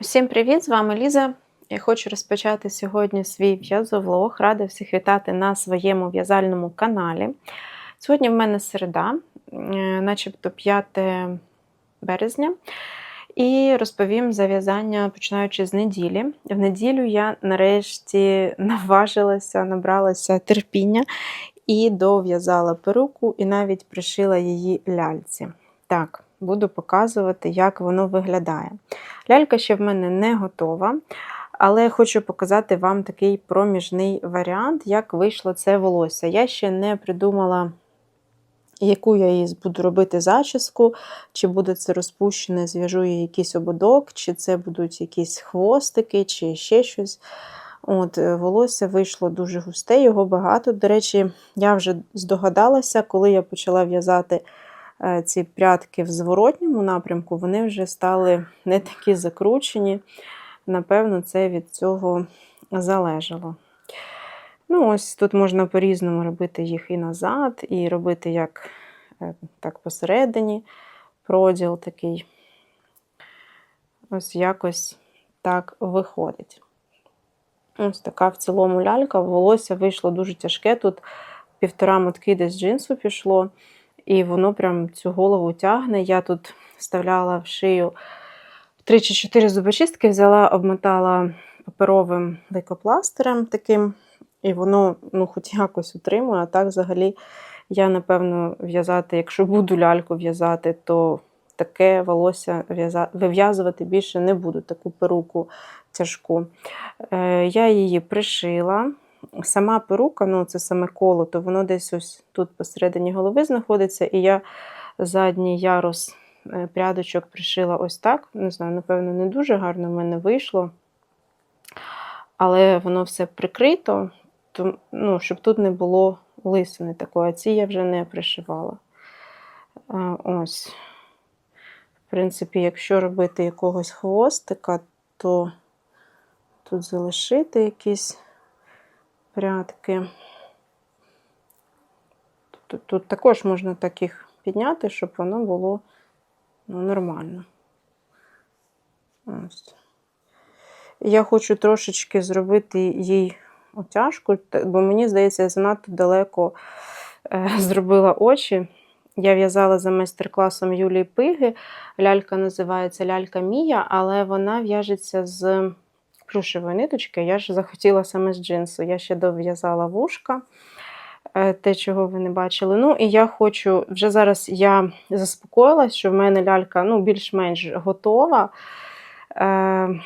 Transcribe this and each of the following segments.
Всім привіт! З вами Ліза. Я хочу розпочати сьогодні свій в'язовлог. Рада всіх вітати на своєму в'язальному каналі. Сьогодні в мене середа, е, начебто 5 березня, і розповім за в'язання, починаючи з неділі. В неділю я нарешті наважилася, набралася терпіння і дов'язала перуку, і навіть пришила її ляльці. Так, буду показувати, як воно виглядає. Лялька ще в мене не готова, але хочу показати вам такий проміжний варіант, як вийшло це волосся. Я ще не придумала, яку я її буду робити зачіску, чи буде це розпущене, зв'яжу її якийсь ободок, чи це будуть якісь хвостики, чи ще щось. От, е, Волосся вийшло дуже густе, його багато. До речі, я вже здогадалася, коли я почала в'язати ці прядки в зворотньому напрямку, вони вже стали не такі закручені. Напевно, це від цього залежало. Ну, ось Тут можна по-різному робити їх і назад, і робити як е, так посередині проділ такий. Ось якось так виходить. Ось така в цілому лялька. Волосся вийшло дуже тяжке. Тут півтора мотки десь джинсу пішло, і воно прям цю голову тягне. Я тут вставляла в шию 3 чи 4 зубочистки, взяла, обмотала паперовим лейкопластирем таким, і воно ну, хоч якось утримує. А так, взагалі, я, напевно, в'язати, якщо буду ляльку в'язати, то таке волосся вив'язувати більше не буду, таку перуку тяжку. Е, Я її пришила. Сама перука, ну це саме коло, то воно десь ось тут посередині голови знаходиться, і я задній ярус е, прядочок пришила ось так. Не знаю, напевно, не дуже гарно в мене вийшло. Але воно все прикрито, то, ну, щоб тут не було лисини такої, а ці я вже не пришивала. Ось. В принципі, якщо робити якогось хвостика, то тут залишити якісь прядки. Тут, тут також можна так їх підняти, щоб воно було ну, нормально. Ось. Я хочу трошечки зробити їй отяжку, бо мені здається, я занадто далеко е, зробила очі. Я в'язала за майстер-класом Юлії Пиги. Лялька називається Лялька Мія, але вона в'яжеться з плюшевої ниточки. Я ж захотіла саме з джинсу. Я ще дов'язала вушка, е, те, чого ви не бачили. Ну, і я хочу, вже зараз я заспокоїлась, що в мене лялька ну, більш-менш готова. Е,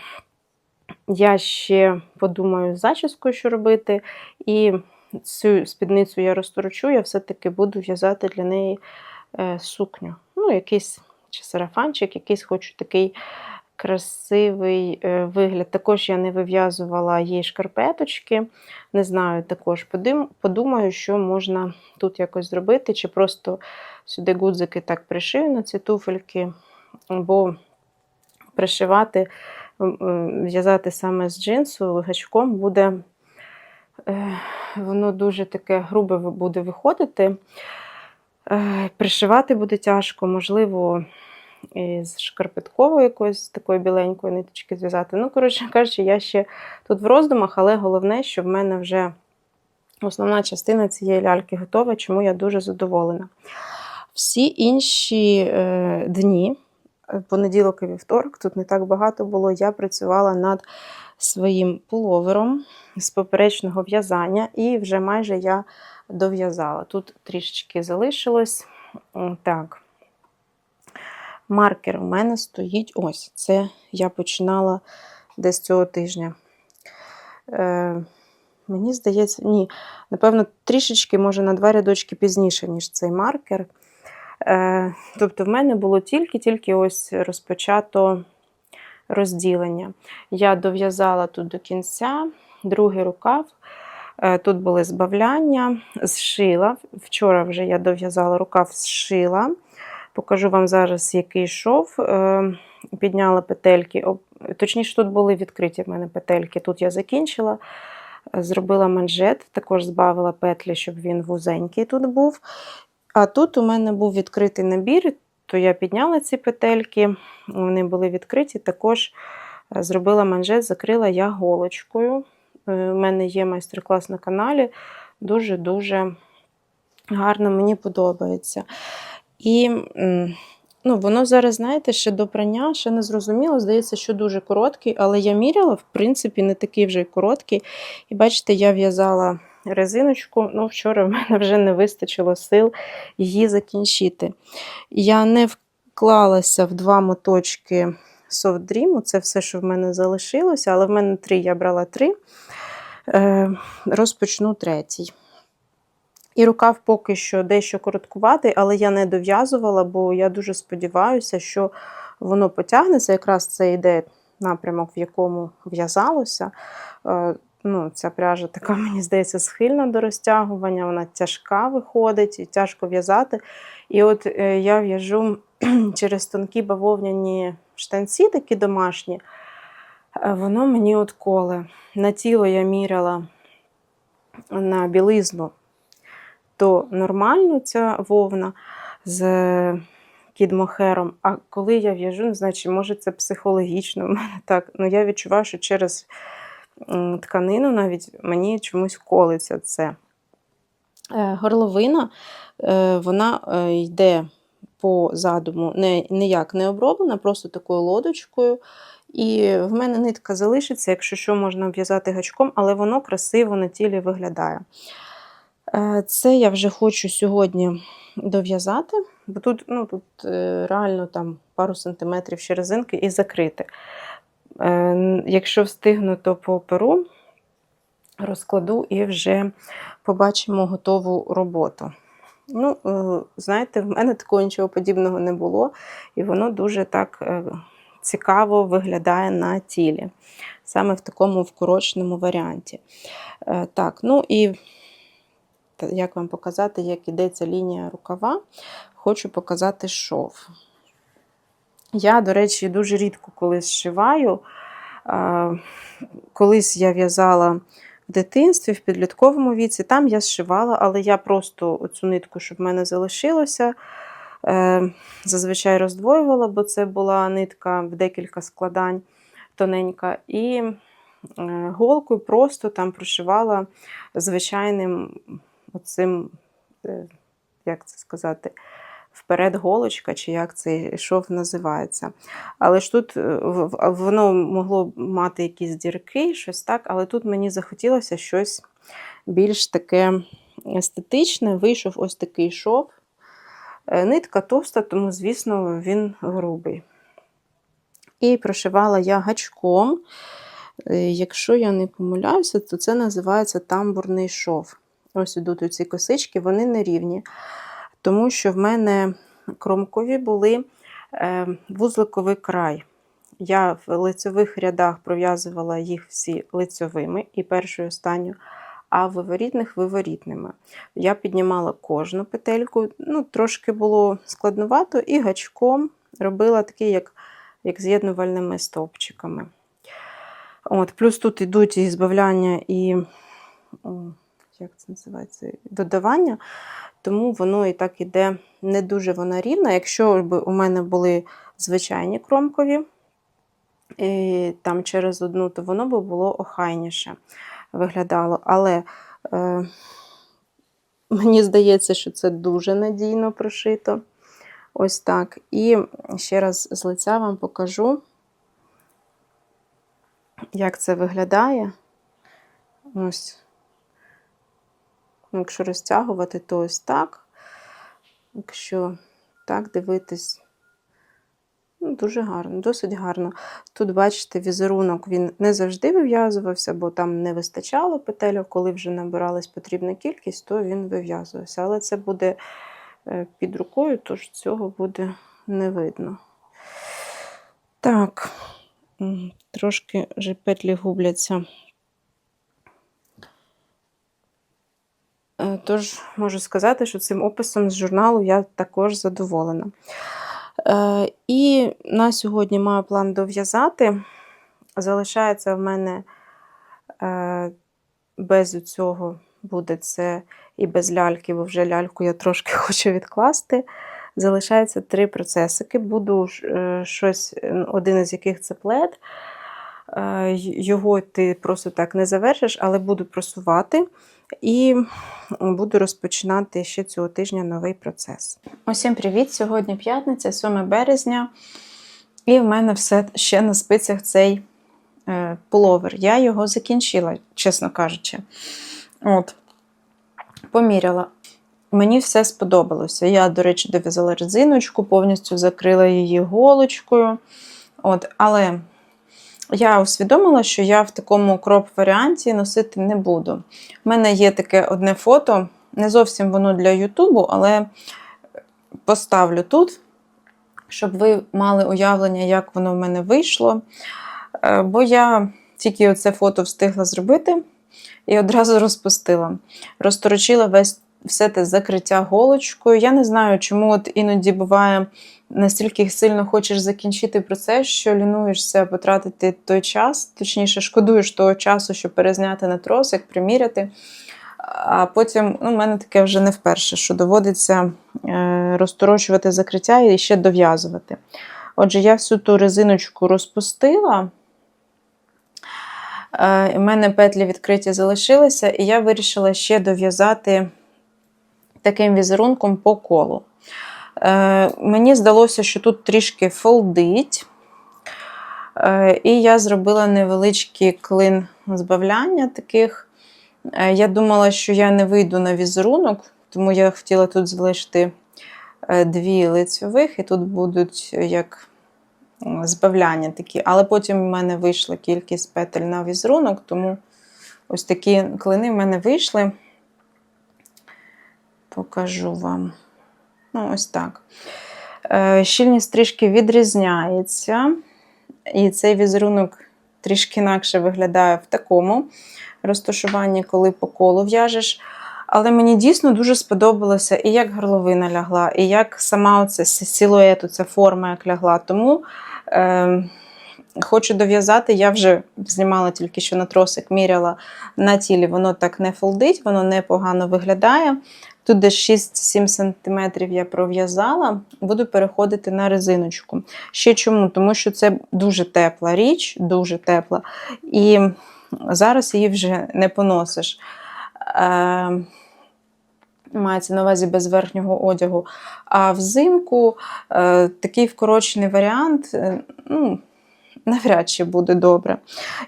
я ще подумаю з зачіскою, що робити. І цю спідницю я розторочу, я все-таки буду в'язати для неї е, сукню. Ну, якийсь чи сарафанчик, якийсь хочу такий красивий е, вигляд. Також я не вив'язувала їй шкарпеточки. Не знаю, також подумаю, що можна тут якось зробити, чи просто сюди гудзики так пришию на ці туфельки, бо пришивати, в'язати саме з джинсу гачком буде. Е, воно дуже таке грубе буде виходити. Е, пришивати буде тяжко, можливо, з шкарпеткової якоїсь такої біленької ниточки зв'язати. Ну, коротше кажучи, я ще тут в роздумах, але головне, що в мене вже основна частина цієї ляльки готова, чому я дуже задоволена. Всі інші е, дні, понеділок і вівторок, тут не так багато було, я працювала над своїм пуловером з поперечного в'язання, і вже майже я дов'язала. Тут трішечки залишилось. Так, маркер у мене стоїть ось. Це я починала десь цього тижня. Е, Мені здається, ні, напевно, трішечки, може, на два рядочки пізніше, ніж цей маркер. Е, Тобто, в мене було тільки-тільки ось розпочато розділення. Я дов'язала тут до кінця другий рукав. Е, тут були збавляння, зшила. Вчора вже я дов'язала рукав, зшила. Покажу вам зараз, який йшов. Е, підняла петельки. Точніше, тут були відкриті в мене петельки. Тут я закінчила, зробила манжет, також збавила петлі, щоб він вузенький тут був. А тут у мене був відкритий набір, то я підняла ці петельки, вони були відкриті, також Е, Зробила манжет, закрила я голочкою. У мене є майстер-клас на каналі. Дуже-дуже гарно мені подобається. І ну, воно зараз, знаєте, ще до прання, ще не зрозуміло. Здається, що дуже короткий, але я міряла, в принципі, не такий вже й короткий. І бачите, я в'язала резиночку. Ну, вчора в мене вже не вистачило сил її закінчити. Я не вклалася в два моточки Soft Dream, це все, що в мене залишилося, але в мене три, я брала три. Е, розпочну третій. І рукав поки що дещо короткуватий, але я не дов'язувала, бо я дуже сподіваюся, що воно потягнеться. Якраз це йде напрямок, в якому в'язалося. Е, Ну, Ця пряжа така, мені здається, схильна до розтягування, вона тяжка виходить і тяжко в'язати. І от е, я в'яжу через тонкі бавовняні штанці, такі домашні, е, воно мені от коле. На тіло я міряла на білизну, то нормально ця вовна з кідмохером. А коли я в'яжу, не знаю, чи може це психологічно в мене так. Ну я відчуваю, що через тканину навіть мені чомусь колиться це. Е, Горловина, е, вона е, йде по задуму не, ніяк не оброблена, просто такою лодочкою. І в мене нитка залишиться, якщо що, можна в'язати гачком, але воно красиво на тілі виглядає. Е, Це я вже хочу сьогодні дов'язати, бо тут, ну, тут е, реально там пару сантиметрів ще резинки і закрити. Е, Якщо встигну, то по перу розкладу і вже побачимо готову роботу. Ну, знаєте, в мене такого нічого подібного не було, і воно дуже так цікаво виглядає на тілі, саме в такому вкороченому варіанті. Так, ну і як вам показати, як ідеться лінія рукава, хочу показати шов. Я, до речі, дуже рідко колись зшиваю. Колись я в'язала в дитинстві, в підлітковому віці, там я зшивала, але я просто оцю нитку, щоб в мене залишилося, е, зазвичай роздвоювала, бо це була нитка в декілька складань тоненька. І е, голкою просто там прошивала звичайним оцим, е, як це сказати, вперед голочка, чи як цей шов називається. Але ж тут е, воно могло мати якісь дірки, щось так, але тут мені захотілося щось більш таке естетичне. Вийшов ось такий шов. Е, Нитка товста, тому, звісно, він грубий. І прошивала я гачком. Якщо я не помиляюся, то це називається тамбурний шов. Ось ідуть ці косички, вони нерівні, тому що в мене кромкові були е, вузликовий край. Я в лицьових рядах пров'язувала їх всі лицьовими і першу і останню, а в виворітних виворітними. Я піднімала кожну петельку, ну, трошки було складновато, і гачком робила такий, як, як з'єднувальними стовпчиками. От, плюс тут йдуть і збавляння, і як це називається, додавання, тому воно і так іде не дуже вона рівна. Якщо б у мене були звичайні кромкові, і там через одну, то воно б було охайніше виглядало. Але е, мені здається, що це дуже надійно прошито. Ось так. І ще раз з лиця вам покажу, як це виглядає. Ось. Ну, Якщо розтягувати, то ось так. Якщо так дивитись, ну, дуже гарно, досить гарно. Тут, бачите, візерунок він не завжди вив'язувався, бо там не вистачало петель, коли вже набиралась потрібна кількість, то він вив'язувався. Але це буде е, під рукою, тож цього буде не видно. Так, трошки вже петлі губляться. Тож можу сказати, що цим описом з журналу я також задоволена. Е, І на сьогодні маю план дов'язати. Залишається в мене е, без цього буде це і без ляльки, бо вже ляльку я трошки хочу відкласти. Залишається три процесики. Буду е, щось, один із яких це плед. Е, Його ти просто так не завершиш, але буду просувати і буду розпочинати ще цього тижня новий процес. Усім привіт! Сьогодні п'ятниця, 7 березня, і в мене все ще на спицях цей е, пуловер. Я його закінчила, чесно кажучи. От, поміряла. Мені все сподобалося. Я, до речі, дов'язала резиночку, повністю закрила її голочкою. От, але я усвідомила, що я в такому кроп-варіанті носити не буду. У мене є таке одне фото, не зовсім воно для Ютубу, але поставлю тут, щоб ви мали уявлення, як воно в мене вийшло. Е, Бо я тільки оце фото встигла зробити і одразу розпустила. Розторочила весь все те закриття голочкою. Я не знаю, чому от іноді буває настільки сильно хочеш закінчити процес, що лінуєшся потратити той час, точніше, шкодуєш того часу, щоб перезняти на тросик, приміряти. А потім, ну, в мене таке вже не вперше, що доводиться е, розторочувати закриття і ще дов'язувати. Отже, я всю ту резиночку розпустила. Е, У мене петлі відкриті залишилися, і я вирішила ще дов'язати таким візерунком по колу. Е, Мені здалося, що тут трішки фолдить. Е, І я зробила невеличкий клин збавляння таких. Е, Я думала, що я не вийду на візерунок, тому я хотіла тут залишити дві лицьових, і тут будуть як збавляння такі. Але потім в мене вийшла кількість петель на візерунок, тому ось такі клини в мене вийшли. Покажу вам. Ну, ось так. Е, Щільність трішки відрізняється. І цей візерунок трішки інакше виглядає в такому розташуванні, коли по колу в'яжеш. Але мені дійсно дуже сподобалося і як горловина лягла, і як сама оце силует, ця форма як лягла. Тому е, хочу дов'язати, я вже знімала тільки що на тросик, міряла на тілі, воно так не фолдить, воно непогано виглядає. Тут десь 6-7 см я пров'язала, буду переходити на резиночку. Ще чому? Тому що це дуже тепла річ, дуже тепла. І зараз її вже не поносиш. Е, Мається на увазі без верхнього одягу. А взимку е, такий вкорочений варіант е, ну, навряд чи буде добре.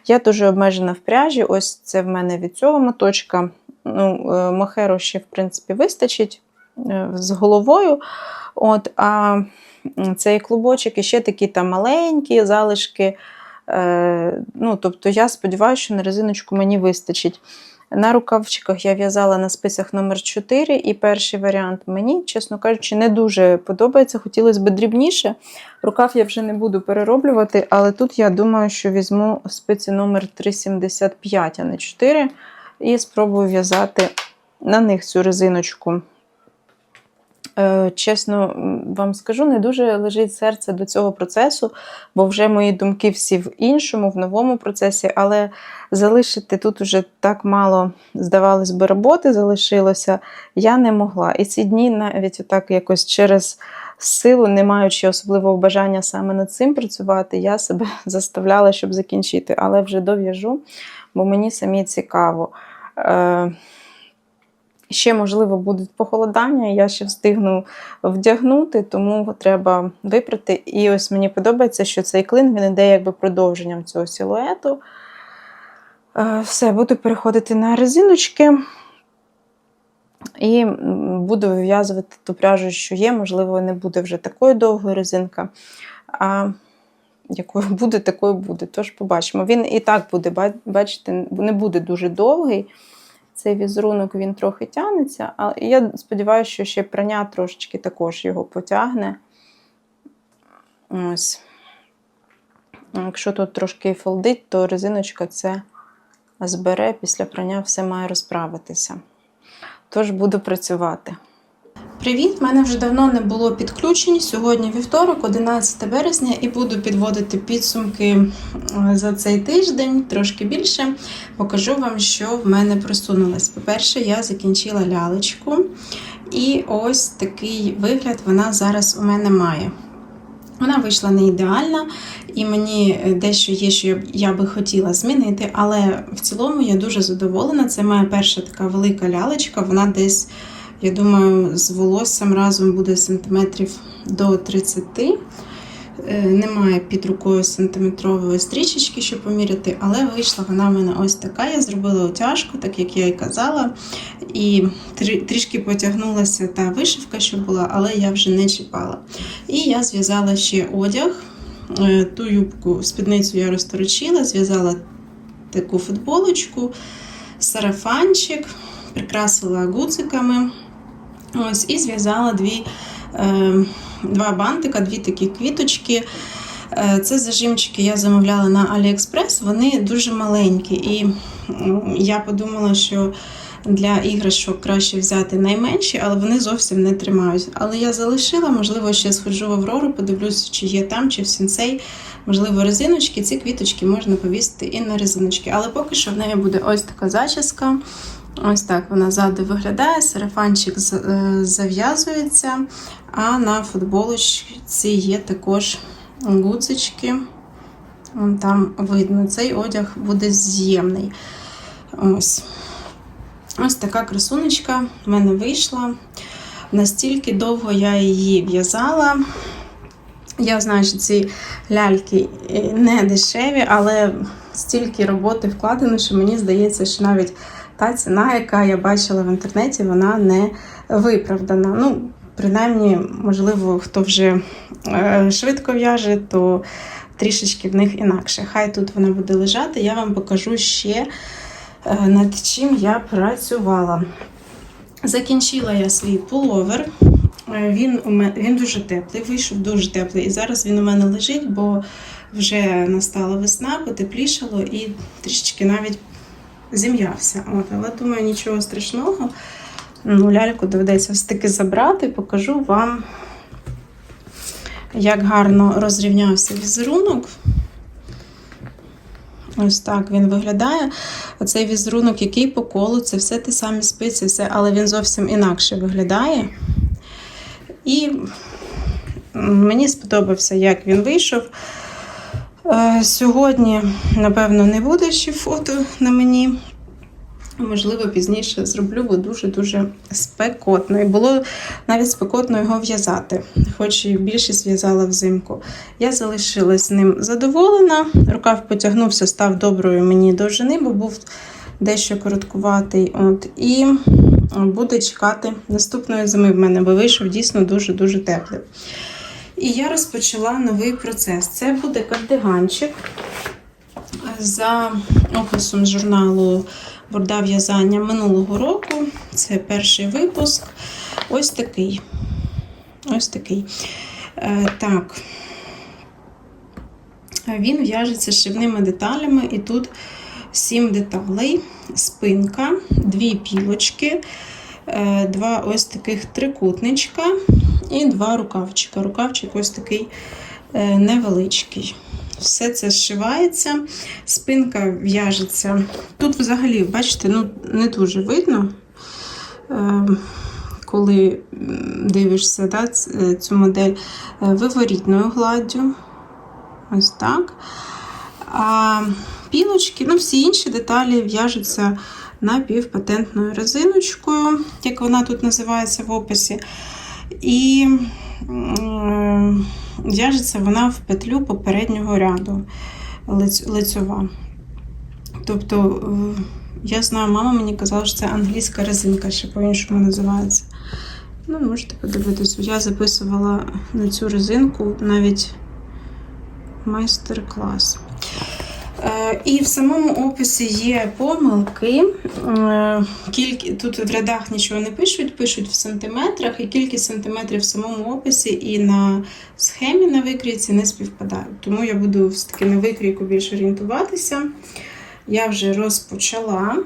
Я дуже обмежена в пряжі. Ось це в мене від цього моточка. Ну, Махеру Мохеру ще, в принципі, вистачить е, з головою. От, а цей клубочок і ще такі там маленькі залишки. Е, ну, тобто я сподіваюся, що на резиночку мені вистачить. На рукавчиках я в'язала на списах номер 4 і перший варіант мені, чесно кажучи, не дуже подобається. Хотілося б дрібніше. Рукав я вже не буду перероблювати, але тут я думаю, що візьму спиці номер 375, а не 4, і спробую в'язати на них цю резиночку. Е, Чесно вам скажу, не дуже лежить серце до цього процесу, бо вже мої думки всі в іншому, в новому процесі, але залишити тут уже так мало, здавалось би, роботи залишилося, я не могла. І ці дні навіть отак якось через силу, не маючи особливого бажання саме над цим працювати, я себе заставляла, щоб закінчити, але вже дов'яжу, бо мені самі цікаво. Ще, можливо, будуть похолодання, я ще встигну вдягнути, тому треба випрати. І ось мені подобається, що цей клин він іде якби продовженням цього силуету. Е, Все, буду переходити на резиночки. І буду вив'язувати ту пряжу, що є. Можливо, не буде вже такою довгою резинка. А якою буде, такою буде. Тож побачимо. Він і так буде, ба- бачите, не буде дуже довгий. Цей візерунок він трохи тягнеться, але я сподіваюся, що ще прання трошечки також його потягне. Ось. Якщо тут трошки фолдить, то резиночка це збере, після прання все має розправитися. Тож буду працювати. Привіт! Мене вже давно не було підключень. Сьогодні вівторок, 11 березня, і буду підводити підсумки за цей тиждень, трошки більше. Покажу вам, що в мене просунулось. По-перше, я закінчила лялечку, і ось такий вигляд вона зараз у мене має. Вона вийшла не ідеальна, і мені е, дещо є, що я би хотіла змінити, але в цілому я дуже задоволена. Це моя перша така велика лялечка. Вона десь, я думаю, з волоссям разом буде сантиметрів до 30. Е, Немає під рукою сантиметрової стрічечки, щоб поміряти, але вийшла вона в мене ось така. Я зробила утяжку, так як я і казала. І трішки потягнулася та вишивка, що була, але я вже не чіпала. І я зв'язала ще одяг. Е, Ту юбку, спідницю я розторочила, зв'язала таку футболочку, сарафанчик, прикрасила гудзиками. Ось, і зв'язала дві, е, два бантика, дві такі квіточки. Е, Це зажимчики я замовляла на AliExpress, вони дуже маленькі. І м, я подумала, що для іграшок краще взяти найменші, але вони зовсім не тримають. Але я залишила, можливо, ще сходжу в Аврору, подивлюся, чи є там, чи в сінсей. Можливо, резиночки. Ці квіточки можна повісити і на резиночки. Але поки що в неї буде ось така зачіска. Ось так вона ззаду виглядає, сарафанчик е, зав'язується, а на футболочці є також гудзички. Там видно, цей одяг буде з'ємний. Ось. Ось така красунечка в мене вийшла. Настільки довго я її в'язала. Я знаю, що ці ляльки е, не дешеві, але стільки роботи вкладено, що мені здається, що навіть та ціна, яка я бачила в інтернеті, вона не виправдана. Ну, принаймні, можливо, хто вже е, швидко в'яже, то трішечки в них інакше. Хай тут вона буде лежати, я вам покажу ще, е, над чим я працювала. Закінчила я свій пуловер. Е, Він, у мене, він дуже теплий, вийшов дуже теплий. І зараз він у мене лежить, бо вже настала весна, потеплішало і трішечки навіть зім'явся. Але думаю, нічого страшного. Ну, ляльку доведеться все-таки забрати, покажу вам, як гарно розрівнявся візерунок. Ось так він виглядає. Оцей візерунок, який по колу, це все те самі спиці, все, але він зовсім інакше виглядає. І мені сподобався, як він вийшов. Е, Сьогодні, напевно, не буде ще фото на мені. Можливо, пізніше зроблю, бо дуже-дуже спекотно. І було навіть спекотно його в'язати, хоч і більшість в'язала взимку. Я залишилась ним задоволена. Рукав потягнувся, став доброю мені довжини, бо був дещо короткуватий. От, і буде чекати наступної зими в мене, бо вийшов дійсно дуже-дуже теплий. І я розпочала новий процес. Це буде кардиганчик за описом журналу Борда в'язання минулого року. Це перший випуск. Ось такий. Ось такий. Е, так. Він в'яжеться шивними деталями, і тут сім деталей, спинка, дві пілочки, е, два ось таких трикутничка і два рукавчика. Рукавчик ось такий е, невеличкий. Все це зшивається, спинка в'яжеться. Тут взагалі, бачите, ну, не дуже видно, е, коли дивишся да, е, цю модель е, виворітною гладдю. Ось так. А пілочки, ну, всі інші деталі в'яжуться напівпатентною резиночкою, як вона тут називається в описі. І в'яжеться вона в петлю попереднього ряду лиць- лицьова. Тобто, я знаю, мама мені казала, що це англійська резинка, ще по-іншому називається. Ну, можете подивитись, я записувала на цю резинку навіть майстер-клас. Е, І в самому описі є помилки. Е. Тут в рядах нічого не пишуть, пишуть в сантиметрах, і кількість сантиметрів в самому описі і на схемі на викрійці не співпадають. Тому я буду все-таки на викрійку більш орієнтуватися. Я вже розпочала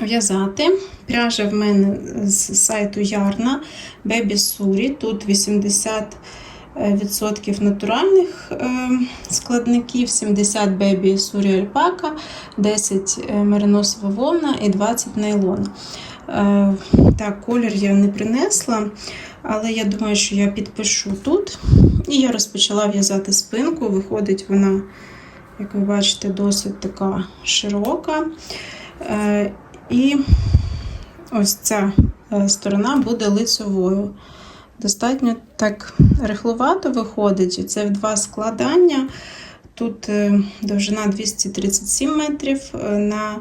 в'язати. Пряжа в мене з сайту Ярна Baby Suri. Тут 80 відсотків натуральних е, складників, 70 бебі сурі альпака, 10 мериносова вовна і 20 нейлон. Е, Так, колір я не принесла, але я думаю, що я підпишу тут. І я розпочала в'язати спинку. Виходить вона, як ви бачите, досить така широка. Е, І ось ця е, сторона буде лицевою. Достатньо так рихлувато виходить. Це в два складання. Тут е, довжина 237 метрів е, на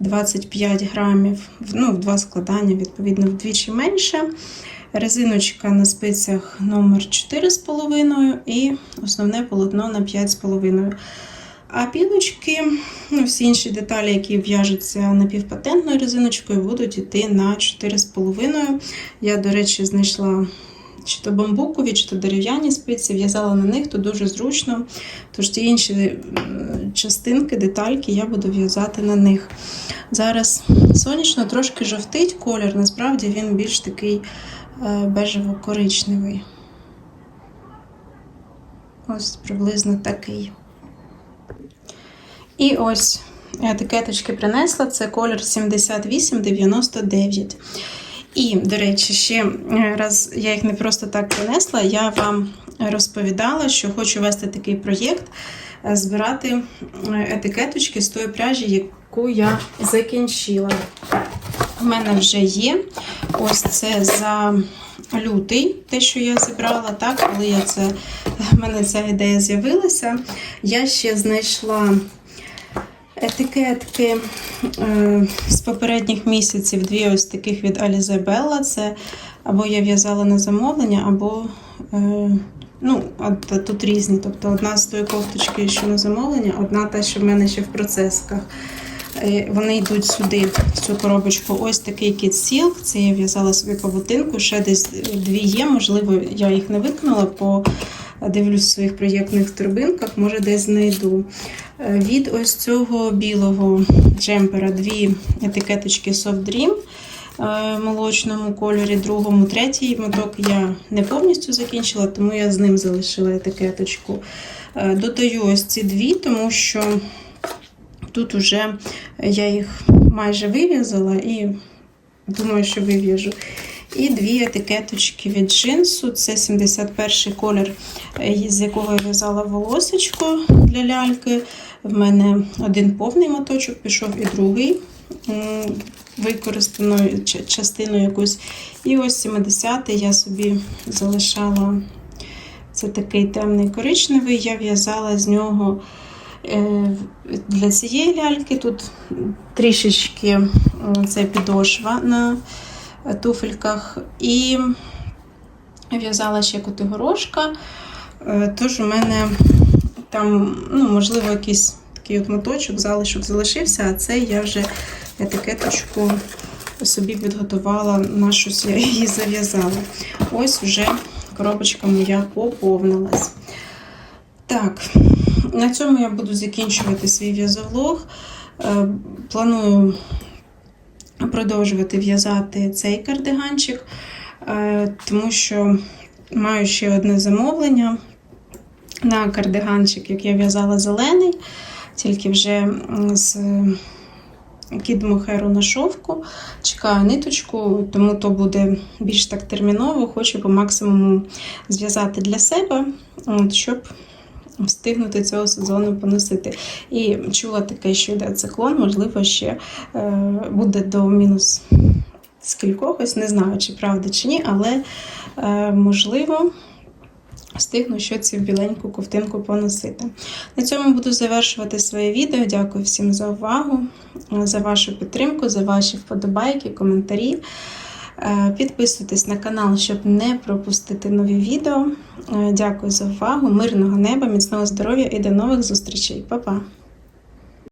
25 грамів. Ну, в два складання, відповідно, вдвічі менше. Резиночка на спицях номер 4,5 і основне полотно на 5,5. А пілочки, ну, всі інші деталі, які в'яжуться напівпатентною резиночкою, будуть йти на 4,5. Я, до речі, знайшла чи то бамбукові, чи то дерев'яні спиці, в'язала на них, то дуже зручно. Тож ті інші частинки, детальки я буду в'язати на них. Зараз сонячно трошки жовтить колір, насправді він більш такий е, бежево-коричневий. Ось приблизно такий. І ось етикеточки принесла, це колір 7899. І, до речі, ще е, раз я їх не просто так принесла, я вам розповідала, що хочу вести такий проєкт, е, збирати е, етикеточки з тої пряжі, яку я закінчила. У мене вже є. Ось це за лютий, те, що я зібрала, так, коли я це, в мене ця ідея з'явилася. Я ще знайшла етикетки е, з попередніх місяців, дві ось таких від Bella. Це або я в'язала на замовлення, або е, ну, тут різні. Тобто одна з тої кофточки, що на замовлення, одна та, що в мене ще в процесках. Е, Вони йдуть сюди, в цю коробочку. Ось такий кіт Silk. Це я в'язала собі павутинку. Ще десь дві є. Можливо, я їх не виконала, по дивлюсь в своїх проєктних торбинках, може десь знайду. Е, Від ось цього білого джемпера дві етикеточки Soft Dream е, молочному кольорі, другому, третій моток я не повністю закінчила, тому я з ним залишила етикеточку. Е, Додаю ось ці дві, тому що тут уже я їх майже вив'язала і думаю, що вив'яжу. І дві етикеточки від джинсу. Це 71 колір, е, з якого я в'язала волосечко для ляльки. В мене один повний моточок, пішов і другий використаною частиною якусь. І ось 70-й я собі залишала. Це такий темний коричневий. Я в'язала з нього е, для цієї ляльки. Тут трішечки це підошва на туфельках. І в'язала ще котигорошка. Е, Тож у мене там, ну, можливо, якийсь такий от моточок, залишок залишився, а це я вже етикеточку собі підготувала, на щось я її зав'язала. Ось вже коробочка моя поповнилась. Так, на цьому я буду закінчувати свій в'язовлог. Е, Планую продовжувати в'язати цей кардиганчик, е, тому що маю ще одне замовлення на кардиганчик, як я в'язала зелений, тільки вже з кід мохеру на шовку. Чекаю ниточку, тому то буде більш так терміново. Хочу по максимуму зв'язати для себе, щоб встигнути цього сезону поносити. І чула таке, що йде циклон, можливо, ще е, буде до мінус скількох, ось не знаю, чи правда, чи ні, але е, можливо. Встигну ще цю біленьку ковтинку поносити. На цьому буду завершувати своє відео. Дякую всім за увагу, за вашу підтримку, за ваші вподобайки, коментарі. Е, Підписуйтесь на канал, щоб не пропустити нові відео. Е, Дякую за увагу, мирного неба, міцного здоров'я і до нових зустрічей. Па-па!